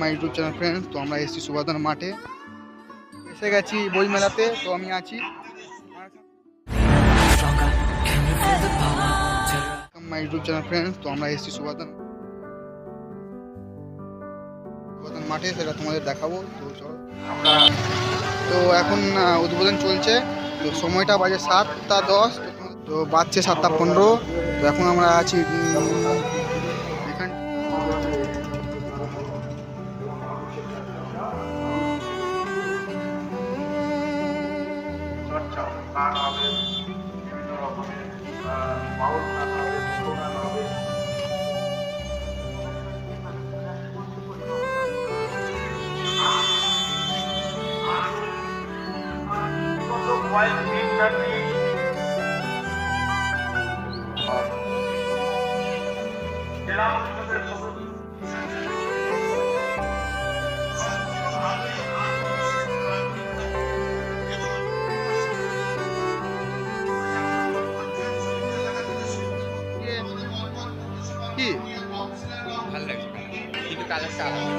My YouTube channel friends তো আমরা এসেছি সুবাদান মাঠে। এসে গেছি বই মেলাতে তো আমি আছি। মাই ইউটিউব চ্যানেল ফ্রেন্ডস তো আমরা এসেছি সুবাদান। সুবাদান মাঠে, সেটা তোমাদের দেখাবো, তো চলো। আমরা, তো এখন উদ্বোধন চলছে। তো সময়টা বাজে সাতটা দশ, তো বাজছে সাতটা পনেরো। তো এখন আমরা আছি গান হবে বিভিন্ন রকমের বাউল গান হবে ছোটো গত কয়েকদিন ব্যাপী কালারটা আলাদা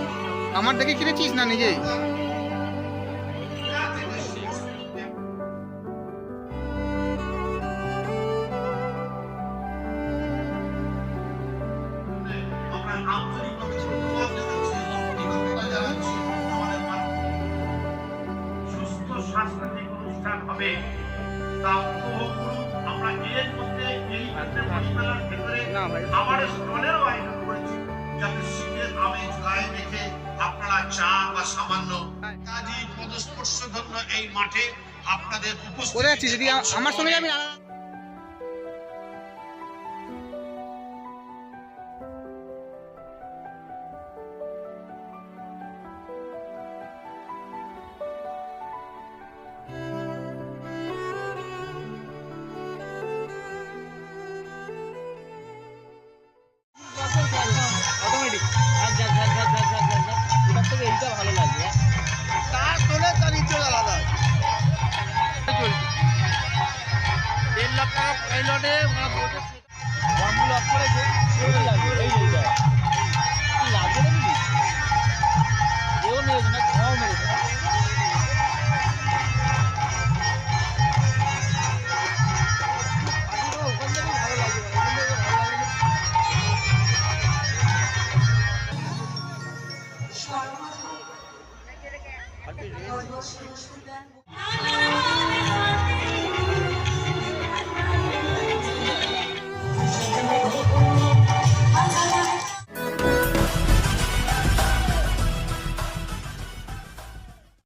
আমার দেখে কিনেছিস না নিজেই? সাংস্কৃতিক অনুষ্ঠান হবে তা উপভোগ করুন আমরা এর মধ্যে এই ভেতরে স্টলেরও আয়োজন এই মাঠে আপনাদের উপস্থিত আমার সঙ্গে এই লটে Thank you.